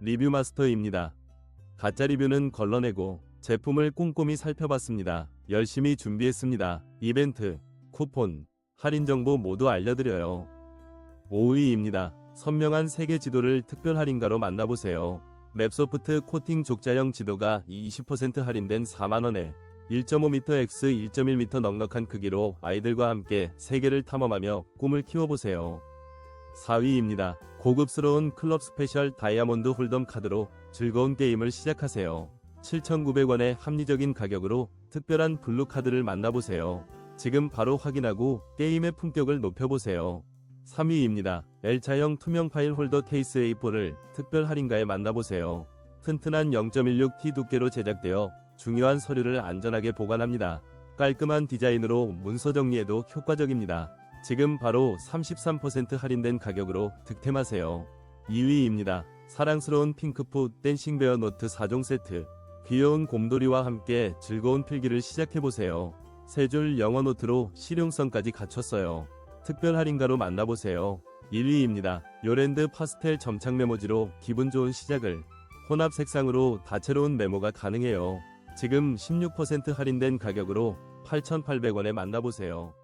리뷰 마스터입니다. 가짜 리뷰는 걸러내고 제품을 꼼꼼히 살펴봤습니다. 열심히 준비했습니다. 이벤트, 쿠폰, 할인 정보 모두 알려드려요. 5위입니다. 선명한 세계 지도를 특별 할인가로 만나보세요. 맵소프트 코팅 족자형 지도가 20% 할인된 4만원에 1.5m x 1.1m 넉넉한 크기로 아이들과 함께 세계를 탐험하며 꿈을 키워보세요. 4위입니다. 고급스러운 클럽 스페셜 다이아몬드 홀덤 카드로 즐거운 게임을 시작하세요. 7,900원의 합리적인 가격으로 특별한 블루 카드를 만나보세요. 지금 바로 확인하고 게임의 품격을 높여보세요. 3위입니다. L차형 투명 파일 홀더 케이스 A4를 특별 할인가에 만나보세요. 튼튼한 0.16T 두께로 제작되어 중요한 서류를 안전하게 보관합니다. 깔끔한 디자인으로 문서 정리에도 효과적입니다. 지금 바로 33% 할인된 가격으로 득템하세요. 2위입니다. 사랑스러운 핑크푸 댄싱베어 노트 4종 세트. 귀여운 곰돌이와 함께 즐거운 필기를 시작해보세요. 세 줄 영어 노트로 실용성까지 갖췄어요. 특별 할인가로 만나보세요. 1위입니다. 요랜드 파스텔 점착 메모지로 기분 좋은 시작을 혼합 색상으로 다채로운 메모가 가능해요. 지금 16% 할인된 가격으로 8,800원에 만나보세요.